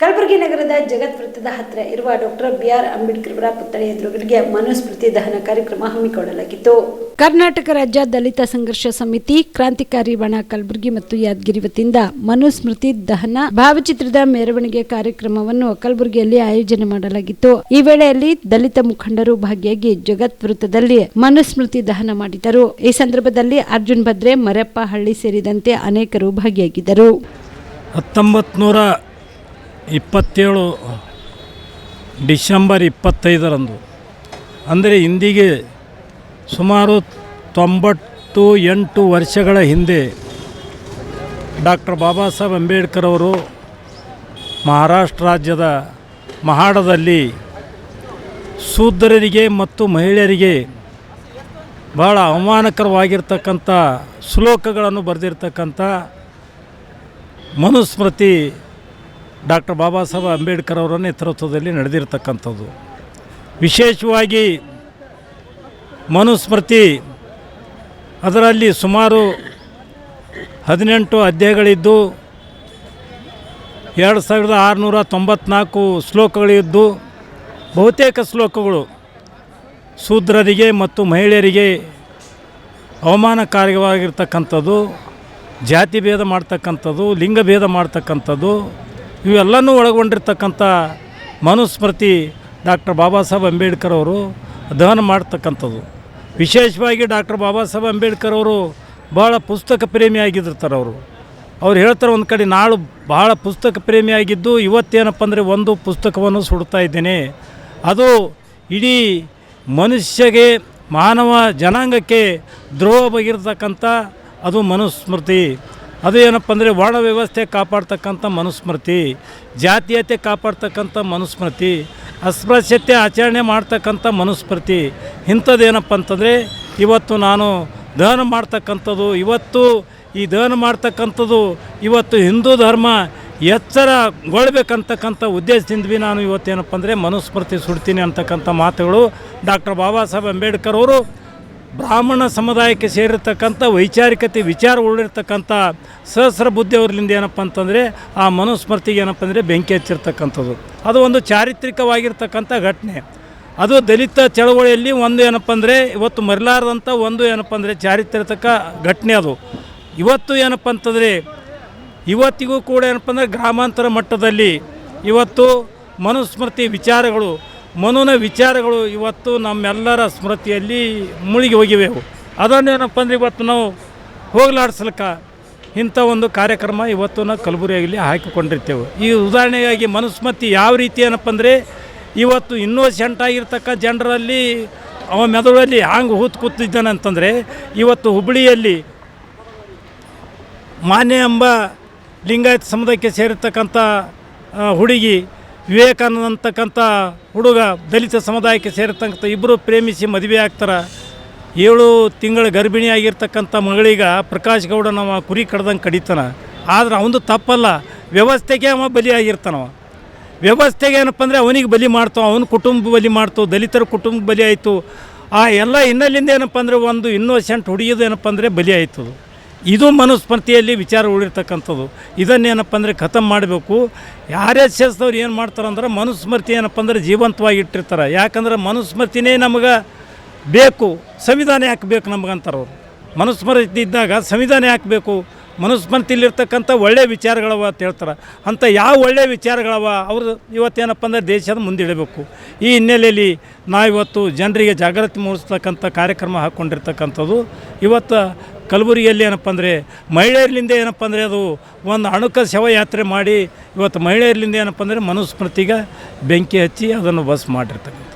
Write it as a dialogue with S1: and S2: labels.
S1: ಕಲಬುರಗಿ ನಗರದ ಜಗತ್ ವೃತ್ತದ ಹತ್ತಿರ ಇರುವ ಡಾಕ್ಟರ್ ಬಿಆರ್ ಅಂಬೇಡ್ಕರ್ ಅವರ ಪುತ್ಥಳಿ ಎದುರುಗಡೆಗೆ ಮನುಸ್ಮೃತಿ ದಹನ ಕಾರ್ಯಕ್ರಮ ಹಮ್ಮಿಕೊಳ್ಳಲಾಗಿತ್ತು. ಕರ್ನಾಟಕ ರಾಜ್ಯ ದಲಿತ ಸಂಘರ್ಷ ಸಮಿತಿ ಕ್ರಾಂತಿಕಾರಿ ಬಣ ಕಲಬುರಗಿ ಮತ್ತು ಯಾದಗಿರಿ ವತಿಯಿಂದ ಮನುಸ್ಮೃತಿ ದಹನ ಭಾವಚಿತ್ರದ ಮೆರವಣಿಗೆ ಕಾರ್ಯಕ್ರಮವನ್ನು ಕಲಬುರಗಿಯಲ್ಲಿ ಆಯೋಜನೆ ಮಾಡಲಾಗಿತ್ತು. ಈ ವೇಳೆಯಲ್ಲಿ ದಲಿತ ಮುಖಂಡರು ಭಾಗಿಯಾಗಿ ಜಗತ್ ವೃತ್ತದಲ್ಲಿ ಮನುಸ್ಮೃತಿ ದಹನ ಮಾಡಿದರು. ಈ ಸಂದರ್ಭದಲ್ಲಿ ಅರ್ಜುನ್ ಭದ್ರೆ ಮರಪ್ಪ ಹಳ್ಳಿ ಸೇರಿದಂತೆ ಅನೇಕರು ಭಾಗಿಯಾಗಿದ್ದರು.
S2: ಹತ್ತೊಂಬತ್ತು ನೂರ ಇಪ್ಪತ್ತೇಳು ಡಿಸೆಂಬರ್ ಇಪ್ಪತ್ತೈದರಂದು. ಅಂದರೆ ಇಂದಿಗೆ ಸುಮಾರು ತೊಂಬತ್ತು ಎಂಟು ವರ್ಷಗಳ ಹಿಂದೆ ಡಾಕ್ಟರ್ ಬಾಬಾ ಸಾಹೇಬ್ ಅಂಬೇಡ್ಕರ್ ಅವರು ಮಹಾರಾಷ್ಟ್ರ ರಾಜ್ಯದ ಮಹಾಡದಲ್ಲಿ ಶೂದ್ರರಿಗೆ ಮತ್ತು ಮಹಿಳೆಯರಿಗೆ ಭಾಳ ಅವಮಾನಕರವಾಗಿರ್ತಕ್ಕಂಥ ಶ್ಲೋಕಗಳನ್ನು ಬರೆದಿರ್ತಕ್ಕಂಥ ಮನುಸ್ಮೃತಿ ಡಾಕ್ಟರ್ ಬಾಬಾ ಸಾಹೇಬ್ ಅಂಬೇಡ್ಕರ್ ಅವರ ನೇತೃತ್ವದಲ್ಲಿ ನಡೆದಿರ್ತಕ್ಕಂಥದ್ದು. ವಿಶೇಷವಾಗಿ ಮನುಸ್ಮೃತಿ, ಅದರಲ್ಲಿ ಸುಮಾರು ಹದಿನೆಂಟು ಅಧ್ಯಾಯಗಳಿದ್ದು, ಎರಡು ಸಾವಿರದ ಆರುನೂರ ತೊಂಬತ್ನಾಲ್ಕು ಶ್ಲೋಕಗಳಿದ್ದು, ಬಹುತೇಕ ಶ್ಲೋಕಗಳು ಶೂದ್ರರಿಗೆ ಮತ್ತು ಮಹಿಳೆಯರಿಗೆ ಅವಮಾನಕಾರಿಯಾಗಿರ್ತಕ್ಕಂಥದ್ದು ಜಾತಿ ಭೇದ ಮಾಡ್ತಕ್ಕಂಥದ್ದು ಲಿಂಗ ಭೇದ ಮಾಡ್ತಕ್ಕಂಥದ್ದು ಇವೆಲ್ಲನೂ ಒಳಗೊಂಡಿರ್ತಕ್ಕಂಥ ಮನುಸ್ಮೃತಿ ಡಾಕ್ಟರ್ ಬಾಬಾ ಸಾಹೇಬ್ ಅಂಬೇಡ್ಕರ್ ಅವರು ದಹನ ಮಾಡ್ತಕ್ಕಂಥದ್ದು. ವಿಶೇಷವಾಗಿ ಡಾಕ್ಟರ್ ಬಾಬಾ ಸಾಹೇಬ್ ಅಂಬೇಡ್ಕರ್ ಅವರು ಭಾಳ ಪುಸ್ತಕ ಪ್ರೇಮಿಯಾಗಿದ್ದಿರ್ತಾರೆ ಅವರು. ಅವ್ರು ಹೇಳ್ತಾರೆ ಒಂದು ಕಡೆ, ನಾಳು ಭಾಳ ಪುಸ್ತಕ ಪ್ರೇಮಿಯಾಗಿದ್ದು ಇವತ್ತೇನಪ್ಪ ಅಂದರೆ ಒಂದು ಪುಸ್ತಕವನ್ನು ಸುಡ್ತಾ ಇದ್ದೇನೆ. ಅದು ಇಡೀ ಮನುಷ್ಯಗೆ, ಮಾನವ ಜನಾಂಗಕ್ಕೆ ದ್ರೋಹ ಬಗೆರ್ತಕ್ಕಂಥ ಅದು ಮನುಸ್ಮೃತಿ. ಅದು ಏನಪ್ಪ ಅಂದರೆ ವರ್ಣ ವ್ಯವಸ್ಥೆ ಕಾಪಾಡ್ತಕ್ಕಂಥ ಮನುಸ್ಮೃತಿ, ಜಾತೀಯತೆ ಕಾಪಾಡ್ತಕ್ಕಂಥ ಮನುಸ್ಮೃತಿ, ಅಸ್ಪೃಶ್ಯತೆ ಆಚರಣೆ ಮಾಡ್ತಕ್ಕಂಥ ಮನುಸ್ಮೃತಿ. ಇಂಥದ್ದೇನಪ್ಪ ಅಂತಂದರೆ ಇವತ್ತು ನಾನು ದಹನ ಮಾಡ್ತಕ್ಕಂಥದ್ದು, ಇವತ್ತು ಈ ದಹನ ಮಾಡ್ತಕ್ಕಂಥದ್ದು, ಇವತ್ತು ಹಿಂದೂ ಧರ್ಮ ಎಚ್ಚರಗೊಳ್ಬೇಕಂತಕ್ಕಂಥ ಉದ್ದೇಶದಿಂದ ಭೀ ನಾನು ಇವತ್ತೇನಪ್ಪ ಅಂದರೆ ಮನುಸ್ಮೃತಿ ಸುಡ್ತೀನಿ ಅಂತಕ್ಕಂಥ ಮಾತುಗಳು ಡಾಕ್ಟರ್ ಬಾಬಾ ಸಾಹೇಬ್ ಅಂಬೇಡ್ಕರ್ ಅವರು ಬ್ರಾಹ್ಮಣ ಸಮುದಾಯಕ್ಕೆ ಸೇರಿರ್ತಕ್ಕಂಥ ವೈಚಾರಿಕತೆ, ವಿಚಾರ ಉಳಿರ್ತಕ್ಕಂಥ ಸಹಸ್ರ ಬುದ್ಧಿಯವರಿಂದ ಏನಪ್ಪ ಅಂತಂದರೆ, ಆ ಮನುಸ್ಮೃತಿಗೆ ಏನಪ್ಪ ಅಂದರೆ ಬೆಂಕಿ ಹಚ್ಚಿರ್ತಕ್ಕಂಥದ್ದು. ಅದು ಒಂದು ಚಾರಿತ್ರಿಕವಾಗಿರ್ತಕ್ಕಂಥ ಘಟನೆ. ಅದು ದಲಿತ ಚಳವಳಿಯಲ್ಲಿ ಒಂದು ಏನಪ್ಪ ಅಂದರೆ, ಇವತ್ತು ಮರಿಲಾರದಂಥ ಒಂದು ಏನಪ್ಪ ಅಂದರೆ ಚಾರಿತ್ರಿಕ ಘಟನೆ ಅದು. ಇವತ್ತು ಏನಪ್ಪ ಅಂತಂದರೆ, ಇವತ್ತಿಗೂ ಕೂಡ ಏನಪ್ಪ ಅಂದರೆ ಗ್ರಾಮಾಂತರ ಮಟ್ಟದಲ್ಲಿ ಇವತ್ತು ಮನುಸ್ಮೃತಿ ವಿಚಾರಗಳು ಮನುನ ವಿಚಾರಗಳು ಇವತ್ತು ನಮ್ಮೆಲ್ಲರ ಸ್ಮೃತಿಯಲ್ಲಿ ಮುಳುಗಿ ಹೋಗಿವೆ ಅವು ಅದನ್ನೇನಪ್ಪ ಅಂದ್ರೆ ಇವತ್ತು ನಾವು ಹೋಗಲಾಡಿಸ್ಲಿಕ್ಕ ಇಂಥ ಒಂದು ಕಾರ್ಯಕ್ರಮ ಇವತ್ತು ನಾವು ಕಲಬುರಗಿಯಲ್ಲಿ ಹಾಕಿಕೊಂಡಿರ್ತೇವೆ. ಈ ಉದಾಹರಣೆಗಾಗಿ ಮನುಸ್ಮತಿ ಯಾವ ರೀತಿ ಏನಪ್ಪ ಅಂದರೆ ಇವತ್ತು ಇನ್ನೋಸೆಂಟ್ ಆಗಿರ್ತಕ್ಕ ಜನರಲ್ಲಿ ಅವ ಮೆದುಳಲ್ಲಿ ಹ್ಯಾಂಗೆ ಹೂತು ಕೂತಿದ್ದಾನೆ ಅಂತಂದರೆ ಇವತ್ತು ಹುಬ್ಬಳ್ಳಿಯಲ್ಲಿ ಮಾನ್ಯ ಎಂಬ ಲಿಂಗಾಯತ ಸಮುದಾಯಕ್ಕೆ ಸೇರಿರ್ತಕ್ಕಂಥ ಹುಡುಗಿ ವಿವೇಕಾನಂದ ಅಂತಕ್ಕಂಥ ಹುಡುಗ ದಲಿತ ಸಮುದಾಯಕ್ಕೆ ಸೇರತಕ್ಕಂಥ ಇಬ್ಬರು ಪ್ರೇಮಿಸಿ ಮದುವೆ ಆಗ್ತಾರೆ. ಏಳು ತಿಂಗಳ ಗರ್ಭಿಣಿ ಆಗಿರ್ತಕ್ಕಂಥ ಮಗಳಿಗ ಪ್ರಕಾಶ್ ಗೌಡ ನಮ್ಮ ಕುರಿ ಕಡ್ದಂಗೆ ಕಡಿತಾನ. ಆದ್ರೆ ಅವನು ತಪ್ಪಲ್ಲ. ವ್ಯವಸ್ಥೆಗೆ ಅವ ಬಲಿಯಾಗಿರ್ತಾನವ ವ್ಯವಸ್ಥೆಗೆ ಏನಪ್ಪ ಅಂದರೆ ಅವನಿಗೆ ಬಲಿ ಮಾಡ್ತಾವ, ಅವನ ಕುಟುಂಬ ಬಲಿ ಮಾಡ್ತಾವ, ದಲಿತರ ಕುಟುಂಬ ಬಲಿ ಆಯಿತು. ಆ ಎಲ್ಲ ಹಿನ್ನೆಲೆಯಿಂದ ಏನಪ್ಪ ಅಂದರೆ ಒಂದು ಇನ್ನೋಸೆಂಟ್ ಹುಡುಗಿದು ಏನಪ್ಪ ಅಂದರೆ ಬಲಿ ಆಯಿತು. ಇದು ಮನುಸ್ಮೃತಿಯಲ್ಲಿ ವಿಚಾರ ಉಳಿರ್ತಕ್ಕಂಥದ್ದು. ಇದನ್ನೇನಪ್ಪ ಅಂದರೆ ಖತಮ್ ಮಾಡಬೇಕು. ಯಾರೇ ಸೇರಿಸಿದವ್ರು ಏನು ಮಾಡ್ತಾರಂದ್ರೆ ಮನುಸ್ಮೃತಿ ಏನಪ್ಪ ಅಂದರೆ ಜೀವಂತವಾಗಿ ಇಟ್ಟಿರ್ತಾರೆ. ಯಾಕಂದ್ರೆ ಮನುಸ್ಮೃತಿನೇ ನಮಗೆ ಬೇಕು. ಸಂವಿಧಾನ ಯಾಕೆ ಬೇಕು ನಮಗಂತಾರೆ ಅವರು ಮನುಸ್ಮೃತಿ ಇದ್ದಾಗ ಸಂವಿಧಾನ ಯಾಕೆ ಬೇಕು? ಮನುಸ್ಮೃತಿಲಿರ್ತಕ್ಕಂಥ ಒಳ್ಳೆಯ ವಿಚಾರಗಳವ ಅಂತ ಹೇಳ್ತಾರೆ. ಅಂಥ ಯಾವ ಒಳ್ಳೆಯ ವಿಚಾರಗಳವ ಅವರು ಇವತ್ತೇನಪ್ಪ ಅಂದರೆ ದೇಶದ ಮುಂದಿಡಬೇಕು. ಈ ಹಿನ್ನೆಲೆಯಲ್ಲಿ ನಾವಿವತ್ತು ಜನರಿಗೆ ಜಾಗೃತಿ ಮೂಡಿಸ್ತಕ್ಕಂಥ ಕಾರ್ಯಕ್ರಮ ಹಾಕ್ಕೊಂಡಿರ್ತಕ್ಕಂಥದ್ದು ಇವತ್ತು ಕಲಬುರಗಿಯಲ್ಲಿ ಏನಪ್ಪ ಅಂದರೆ ಮಹಿಳೆಯರ್ಲಿಂದ ಏನಪ್ಪ ಅಂದರೆ ಅದು ಒಂದು ಅಣುಕ ಶವಯಾತ್ರೆ ಮಾಡಿ ಇವತ್ತು ಮಹಿಳೆಯರ್ಲಿಂದ ಏನಪ್ಪ ಅಂದರೆ ಮನುಸ್ಮೃತಿಗೆ ಬೆಂಕಿ ಹಚ್ಚಿ ಅದನ್ನು ಬಸ್ ಮಾಡಿರ್ತಕ್ಕಂಥ